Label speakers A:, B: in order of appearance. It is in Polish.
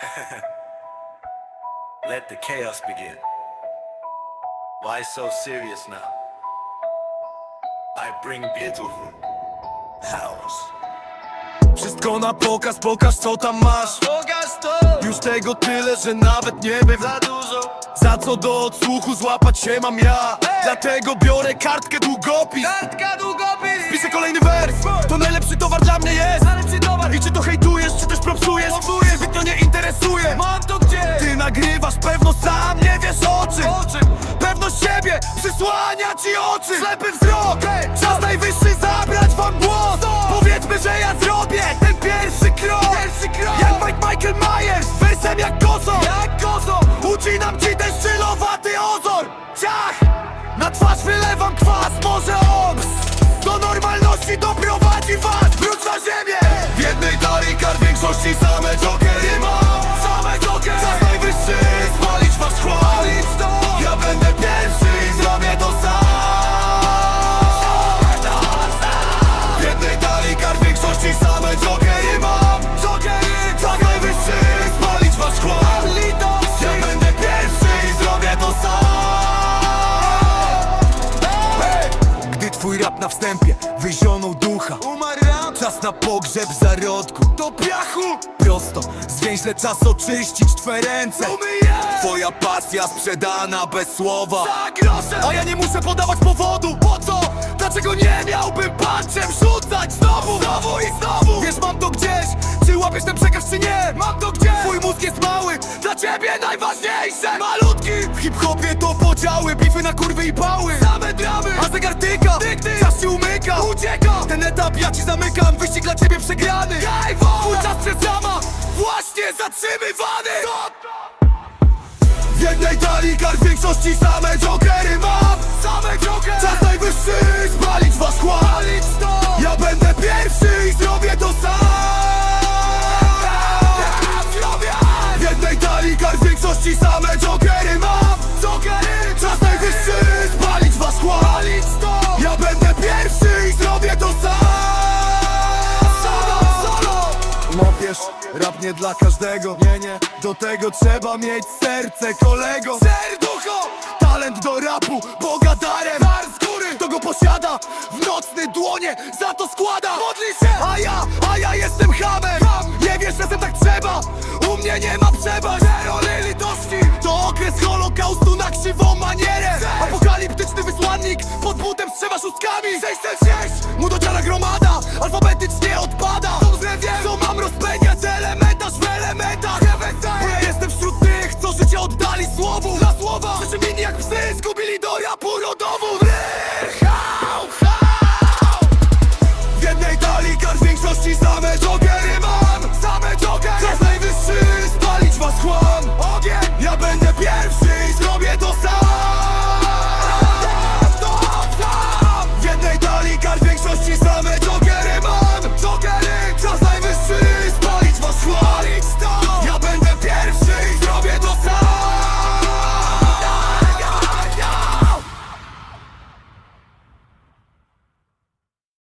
A: Let the chaos begin. Why so serious now? I bring beautiful house.
B: Wszystko na pokaz, pokaż co tam masz
A: Pokaż to!
B: Już tego tyle, że nawet nie wiem
A: Za dużo!
B: Za co do odsłuchu złapać się mam ja Dlatego biorę kartkę długopis
A: Kartka długopis!
B: Piszę kolejny wers To najlepszy towar dla mnie jest interesuje
A: Mam to gdzie?
B: Ty nagrywasz, pewno sam nie wiesz o czym.
A: O czym?
B: Pewność siebie przysłania ci oczy. Ślepy wzrok, czas najwyższy zabrać wam głos. Powiedzmy, że ja zrobię ten pierwszy krok.
A: Pierwszy krok.
B: Jak Mike Michael Myers, wersem jak kozo.
A: Jak kozo!
B: Ucinam ci ten szczylowaty ozor. Ciach! Na twarz wylewam kwas, może on Do normalności doprowadzi was. Wróć na ziemię. W jednej talii kar większości same jokery mam Same jokery. Czas najwyższy spalić was chwalić to. Ja będę pierwszy i zrobię to sam. W jednej talii kar większości same jokery mam Jokery. Czas najwyższy spalić was chwalić to. Ja będę pierwszy i zrobię to sam! Gdy twój rap na wstępie wyzionął ducha.
A: Umarł!
B: Czas na pogrzeb zarodku. Do piachu! Prosto, zwięźle czas oczyścić twe ręce. Twoja pasja sprzedana bez słowa. A ja nie muszę podawać powodu. Po co? Dlaczego nie miałbym patrzem rzucać Znowu, znowu i znowu! Wiesz mam to gdzieś? Czy łapiesz ten przekaz czy nie? Mam to gdzieś! Twój mózg jest mały. Dla ciebie najważniejsze! W to podziały Bify na kurwy i pały. Same dramy A zegar tyka tyk, tyk. Czas ci umyka Ucieka. Ten etap ja ci zamykam Wyścig dla ciebie przegrany. Twój czas przez rama Właśnie zatrzymywany. W jednej talii kar w większości same jokery mam. Same jokery. Czas najwyższy spalić was to. Ja będę pierwszy i zrobię to sam. W jednej talii kar w większości same jokery mam nie dla każdego. Nie, nie, do tego trzeba mieć serce kolego. Serducho, talent do rapu, Boga darem Dar z góry, to go posiada. W nocny dłonie, za to składa. Modli się, a ja, a ja jestem hamem. Nie wiesz, że tak trzeba? U mnie nie ma przebacz Zero litości To okres holokaustu na krzywą manierę. Apokaliptyczny wysłannik. Pod butem strzewa szóstkami. 606 Mu dociera gromada. Alfabetycznie odpada